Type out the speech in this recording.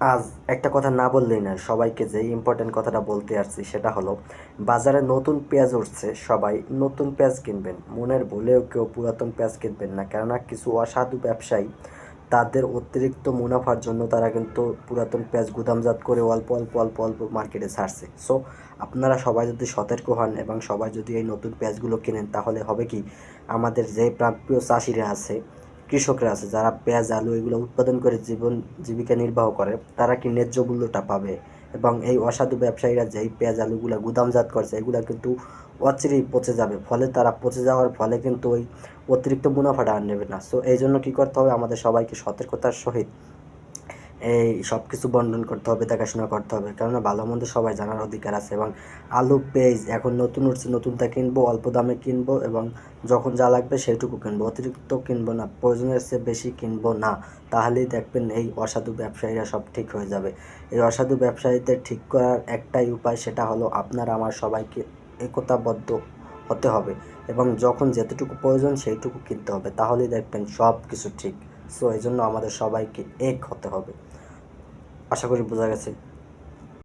আজ একটা কথা না বললেই না সবাইকে যে ইম্পর্টেন্ট কথাটা বলতে আসছি সেটা হলো, বাজারে নতুন পেঁয়াজ উঠছে, সবাই নতুন পেঁয়াজ কিনবেন। মনের ভুলেও কেউ পুরাতন পেঁয়াজ কিনবেন না, কেননা কিছু অসাধু ব্যবসায়ী তাদের অতিরিক্ত মুনাফার জন্য তারা কিন্তু পুরাতন পেঁয়াজ গুদামজাত করে অল্প অল্প অল্প অল্প মার্কেটে ছাড়ছে। সো আপনারা সবাই যদি সতর্ক হন এবং সবাই যদি এই নতুন পেঁয়াজগুলো কেনেন, তাহলে হবে কি, আমাদের যে প্রাপ্য চাষিরা আছে কৃষকরা আছে, যারা পেঁয়াজ, আলু এগুলো উৎপাদন করে জীবন, জীবিকা নির্বাহ করে, তারা কি ন্যায্য মূল্যটা পাবে? এবং এই অসাধু ব্যবসায়ীরা যেই পেঁয়াজ, আলুগুলো গুদামজাত করছে, এগুলো কিন্তু অচিরেই পচে যাবে। ফলে তারা পচে যাওয়ার ফলে কিন্তু ওই অতিরিক্ত মুনাফাটা আর নেবে না। সো এই জন্য কী করতে হবে? আমাদের সবাইকে সতর্কতার সহিত এই সব কিছু বন্টন করতে হবে, দেখাশোনা করতে হবে। কেননা ভালো মন্দ সবাই জানার অধিকার আছে এবং আলু পেঁয়াজ এখন নতুন উঠছে, নতুনটা কিনবো, অল্প দামে কিনবো এবং যখন যা লাগবে সেইটুকু কিনবো। অতিরিক্ত কিনবো না, প্রয়োজনের চেয়ে বেশি কিনবো না। তাহলেই দেখবেন এই অসাধু ব্যবসায়ীরা সব ঠিক হয়ে যাবে। এই অসাধু ব্যবসায়ীদের ঠিক করার একটাই উপায় সেটা হলো আপনার আমার সবাইকে একতাবদ্ধ হতে হবে এবং যখন যেতটুকু প্রয়োজন সেইটুকু কিনতে হবে। তাহলেই দেখবেন সব কিছু ঠিক। সো এই জন্য আমাদের সবাইকে এক হতে হবে। আশা করি বোঝা গেছে।